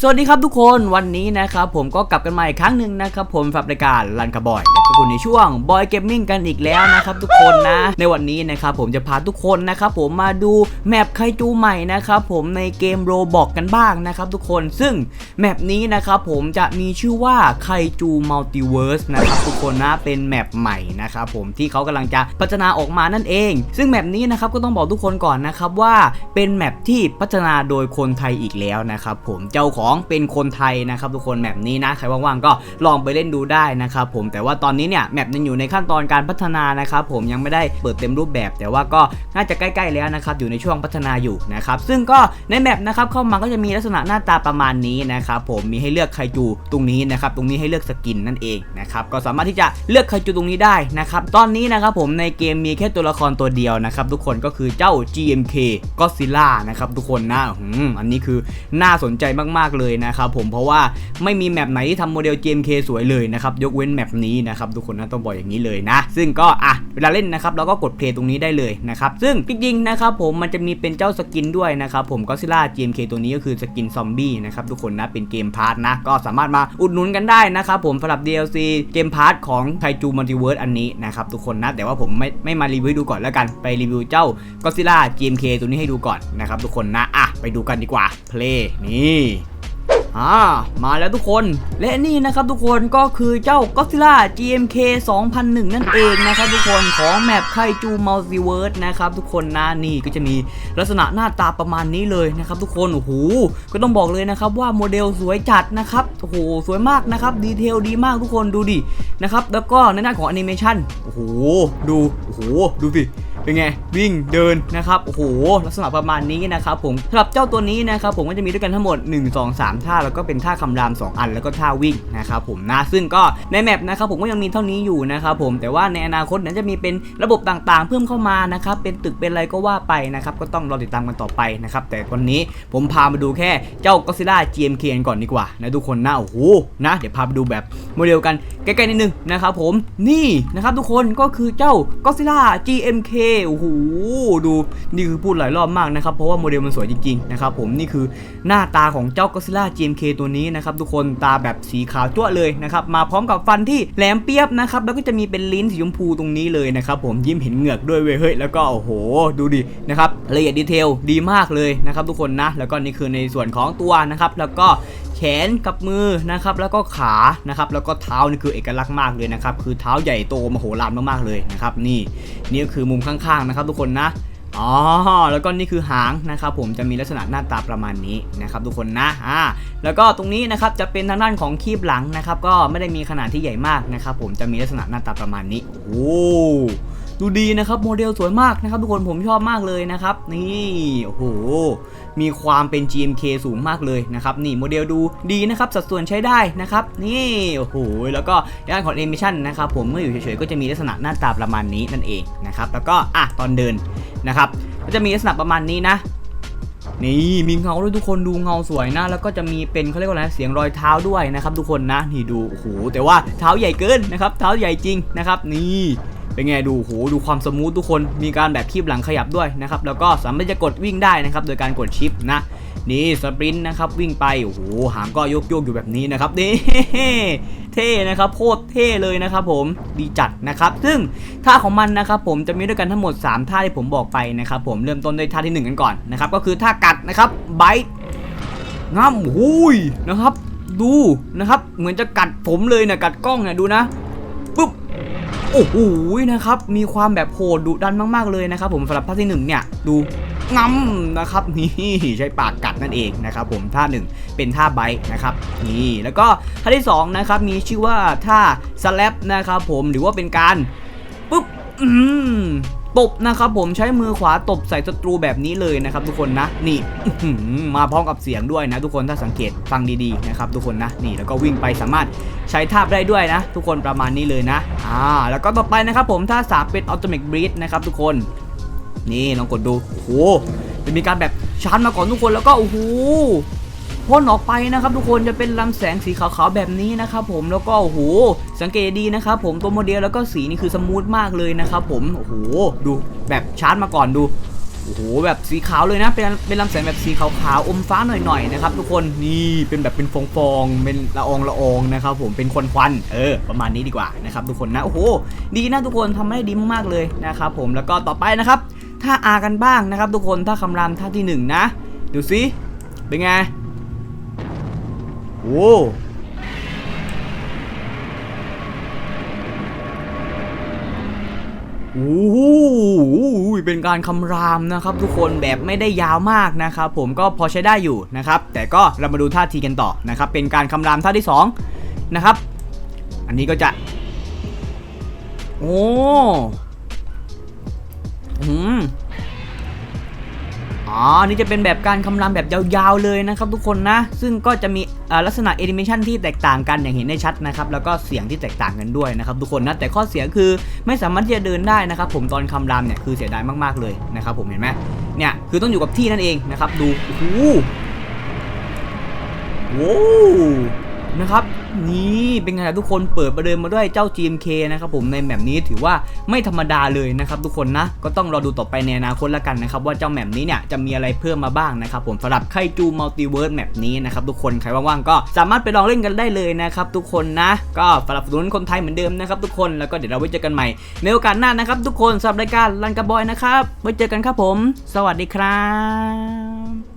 สวัสดีครับทุกคนวันนี้นะครับผมก็กลับกันมาอีกครั้งหนึ่งนะครับผมฝับรายการลันกระบอย และก็คุณในช่วงบอยเกมมิ่งกันอีกแล้วนะครับทุกคนนะ ในวันนี้นะครับผมจะพาทุกคนนะครับผมมาดูแมปไคจูใหม่นะครับผมในเกมโรบอกกันบ้างนะครับทุกคนซึ่งแมปนี้นะครับผมจะมีชื่อว่าไคจูมัลติเวิร์สนะครับทุกคนนะเป็นแมปใหม่นะครับผมที่เขากำลังจะพัฒนาออกมานั่นเอง ซึ่งแมปนี้นะครับก็ต้องบอกทุกคนก่อนนะครับว่าเป็นแมปที่พัฒนาโดยคนไทยอีกแล้วนะครับผมเจ้าของเป็นคนไทยนะครับทุกคนแมปนี้นะใครว่างๆก็ลองไปเล่นดูได้นะครับผมแต่ว่าตอนนี้เนี่ยแมปยังอยู่ในขั้นตอนการพัฒนานะครับผมยังไม่ได้เปิดเต็มรูปแบบ แต่ว่าก็น่าจะใกล้ๆแล้วนะครับอยู่ในช่วงพัฒนาอยู่นะครับซึ่งก็ในแมปนะครับเข้ามาก็จะมีลักษณะหน้าตาประมาณนี้นะครับผมมีให้เลือกไคจูตรงนี้นะครับตรงนี้ให้เลือกสกินนั่นเองนะครับก็สามารถที่จะเลือกไคจูตรงนี้ได้นะครับตอนนี้นะครับผมในเกมมีแค่ตัวละครตัวเดียวนะครับทุกคนก็คือเจ้า GMK Godzilla นะครับทุกคนนะอืมอันนี้คือน่าสนใจมากๆเลยนะครับผมเพราะว่าไม่มีแมปไหนที่ทำโมเดล GMK สวยเลยนะครับยกเว้นแมปนี้นะครับทุกคนนะต้องบอกอย่างนี้เลยนะ ซึ่งก็อะเวลาเล่นนะครับเราก็กดเพลย์ตรงนี้ได้เลยนะครับซึ่งจริงๆนะครับผมมันจะมีเป็นเจ้าสกินด้วยนะครับผม Godzilla GMK ตัวนี้ก็คือสกินซอมบี้นะครับทุกคนนะเป็นเกมพาร์ทนะก็สามารถมาอุดหนุนกันได้นะครับผมสำหรับ DLC เกมพาร์ทของไคจูมัลติเวิร์สอันนี้นะครับทุกคนนะแต่ว่าผมไม่ไม่มารีวิวดูก่อนแล้วกันไปรีวิวเจ้า Godzilla GMK ตัวนี้ให้ดูก่อนนะครับทุกคนนะอะไปดูกันดีกว่าเพลย์นี่ อ่ามาแล้วทุกคนและนี่นะครับทุกคนก็คือเจ้า Godzilla GMK 2001 นั่นเองนะครับทุกคนของแมปไคจูมัลติเวิร์สนะครับทุกคนนะนี่ก็จะมีลักษณะหน้าตาประมาณนี้เลยนะครับทุกคนโอ้โหก็ต้องบอกเลยนะครับว่าโมเดลสวยจัดนะครับโอ้โหสวยมากนะครับดีเทลดีมากทุกคนดูดินะครับแล้วก็ในด้านของแอนิเมชันโอ้โหดูโอ้โหดูสิ เป็นไงวิ่งเดินนะครับโอ้โหลักษณะประมาณนี้นะครับผมสำหรับเจ้าตัวนี้นะครับผมก็จะมีด้วยกันทั้งหมด 1 2 3 ท่าแล้วก็เป็นท่าคำราม 2 อันแล้วก็ท่าวิ่งนะครับผมนะซึ่งก็ในแมปนะครับผมก็ยังมีเท่านี้อยู่นะครับผมแต่ว่าในอนาคตเดี๋ยวจะมีเป็นระบบต่างๆ เพิ่มเข้ามานะครับเป็นตึกเป็นอะไรก็ว่าไปนะครับก็ต้องรอติดตามกันต่อไปนะครับแต่วันนี้ผมพามาดูแค่เจ้า Godzilla GMK กันก่อนดีกว่านะทุกคนนะโอ้โหนะ เดี๋ยวพาไปดูแบบโมเดลกันใกล้ๆนิดนึงนะครับผมนี่นะครับทุกคนก็คือเจ้า Godzilla GMK โอ้โหดูนี่คือพูดหลายรอบมากนะครับ เพราะว่าโมเดลมันสวยจริงๆนะครับผมนี่คือหน้าตาของเจ้า Godzilla GMK ตัวนี้นะครับทุกคนตาแบบสีขาวจั่วเลยนะครับมาพร้อมกับฟันที่แหลมเปียบนะครับแล้วก็จะมีเป็นลิ้นสีชมพูตรงนี้เลยนะครับผมยิ้มเห็นเหงือกด้วยเว้ยเฮ้ยแล้วก็โอ้โห ดูดินะครับละเอียดดีเทลดีมากเลยนะครับทุกคนนะแล้วก็นี่คือในส่วนของตัวนะครับแล้วก็ แขนกับมือนะครับแล้วก็ขานะครับแล้วก็เท้านี่คือเอกลักษณ์มากเลยนะครับคือเท้าใหญ่โตมโหฬารมากๆเลยนะครับนี่นี่ก็คือมุมข้างๆนะครับทุกคนนะอ๋อแล้วก็นี่คือหางนะครับผมจะมีลักษณะหน้าตาประมาณนี้นะครับทุกคนนะอ่าแล้วก็ตรงนี้นะครับจะเป็นทางด้านของคีบหลังนะครับก็ไม่ได้มีขนาดที่ใหญ่มากนะครับผมจะมีลักษณะหน้าตาประมาณนี้โอ้ ดูดีนะครับโมเดลสวยมากนะครับทุกคนผมชอบมากเลยนะครับนี่โอ้โหมีความเป็น GMK สูงมากเลยนะครับนี่โมเดลดูดีนะครับสัดส่วนใช้ได้นะครับนี่โอ้โหแล้วก็ด้านของ Animation นะครับผมเมื่ออยู่เฉยๆก็จะมีลักษณะหน้าตาประมาณนี้นั่นเองนะครับแล้วก็อะตอนเดินนะครับก็จะมีลักษณะประมาณนี้นะนี่มีเงาด้วยทุกคนดูเงาสวยนะ แล้วก็จะมีเป็นเขาเรียกว่าอะไรเสียงรอยเท้าด้วยนะครับ ทุกคนนะนี่ดูโอ้โหแต่ว่าเท้าใหญ่เกินนะครับ เท้าใหญ่จริงนะครับ นี่ เป็นไงดูโหดูความสมูททุกคนมีการแบบคีบหลังขยับด้วยนะครับแล้วก็สามารถจะกดวิ่งได้นะครับโดยการกดชิปนะนี่สปรินต์นะครับวิ่งไปโอ้โหหางก็โยกโยกอยู่แบบนี้นะครับนี่เท่นะครับโคตรเท่เลยนะครับผมดีจัดนะครับ ซึ่งท่าของมันนะครับผมจะมีด้วยกันทั้งหมด 3 ท่าที่ผมบอกไปนะครับผมเริ่มต้นด้วยท่าที่ 1 กันก่อนนะครับก็คือท่ากัดนะครับไบต์ง่ำหุยนะครับ ดูนะครับเหมือนจะกัดผมเลยนะกัดกล้องเนี่ยดูนะ โอ้โหนะครับมีความแบบโหดดุดันมากๆเลยนะครับผมสำหรับท่าที่หนึ่งเนี่ยดูงำนะครับนี่ใช้ปากกัดนั่นเองนะครับผมท่าหนึ่งเป็นท่าไบนะครับนี่แล้วก็ท่าที่สองนะครับมีชื่อว่าท่าสแลปนะครับผมหรือว่าเป็นการปุ๊บอืม ตบนะครับผมใช้มือขวาตบใส่ศัตรูแบบนี้เลยนะครับทุกคนนะนี่มาพร้อมกับเสียงด้วยนะ ทุกคนถ้าสังเกตฟังดีๆนะครับทุกคนนะนี่แล้วก็วิ่งไปสามารถใช้ท่าได้ด้วยนะ ทุกคนประมาณนี้เลยนะอ่าแล้วก็ต่อไปนะครับผมท่าสามเป็นอัลติเมทบรีดนะครับทุกคนนี่ลองกดดูโอ้โหจะมีการแบบชาร์จมาก่อนทุกคนแล้วก็โอ้โห พ่นออกไปนะครับทุกคนจะเป็นลำแสงสีขาวๆแบบนี้นะครับผมแล้วก็โอ้โหสังเกตดีนะครับผมตัวโมเดลแล้วก็สีนี่คือสมูทมากเลยนะครับผมโอ้โหดูแบบชาร์จมาก่อนดูโอ้โหแบบสีขาวเลยนะเป็นเป็นลำแสงแบบสีขาวๆอมฟ้าหน่อยๆนะครับทุกคนนี่เป็นแบบเป็นฟองๆเป็นละอองละอองนะครับผมเป็นควันควันๆเออประมาณนี้ดีกว่านะครับทุกคนนะโอ้โหดีนะทุกคนทำได้ดีมากๆเลยนะครับผมแล้วก็ต่อไปนะครับถ้าอากันบ้างนะครับทุกคนถ้าคำรามท่าที่หนึ่งนะดูสิเป็นไง โอ้โอ้โหเป็นการคำรามนะครับ ทุกคนแบบไม่ได้ยาวมากนะครับผมก็พอใช้ได้อยู่นะครับ แต่ก็เรามาดูท่าทีกันต่อนะครับ เป็นการคำรามท่าที่สองนะครับ อันนี้ก็จะ โอ้อืม อ๋อ นี่จะเป็นแบบการคำรามแบบยาวๆเลยนะครับทุกคนนะ ซึ่งก็จะมีลักษณะแอนิเมชันที่แตกต่างกันอย่างเห็นได้ชัดนะครับ แล้วก็เสียงที่แตกต่างกันด้วยนะครับทุกคนนะ แต่ข้อเสียคือไม่สามารถที่จะเดินได้นะครับ ผมตอนคำรามเนี่ยคือเสียดายมากๆเลยนะครับผมเห็นไหมเนี่ยคือต้องอยู่กับที่นั่นเองนะครับ ดู โอ้โห นะครับนี่เป็นไงล่ะทุกคนเปิดประเดิมมาด้วยเจ้า GMK นะครับผมในแมปนี้ถือว่าไม่ธรรมดาเลยนะครับทุกคนนะก็ต้องรอดูต่อไปในอนาคตแล้วกันนะครับว่าเจ้าแมปนี้เนี่ยจะมีอะไรเพิ่มมาบ้างนะครับผมสำหรับไคจูมัลติเวิร์สแมปนี้นะครับทุกคนใครว่างๆก็สามารถไปลองเล่นกันได้เลยนะครับทุกคนนะ ก็สนับสนุนคนไทยเหมือนเดิมนะครับทุกคนแล้วก็เดี๋ยวเราไว้เจอกันใหม่ ในโอกาสหน้านะครับทุกคนสำหรับรายการลันกระบอยนะครับไว้เจอกันครับผม สวัสดีครับ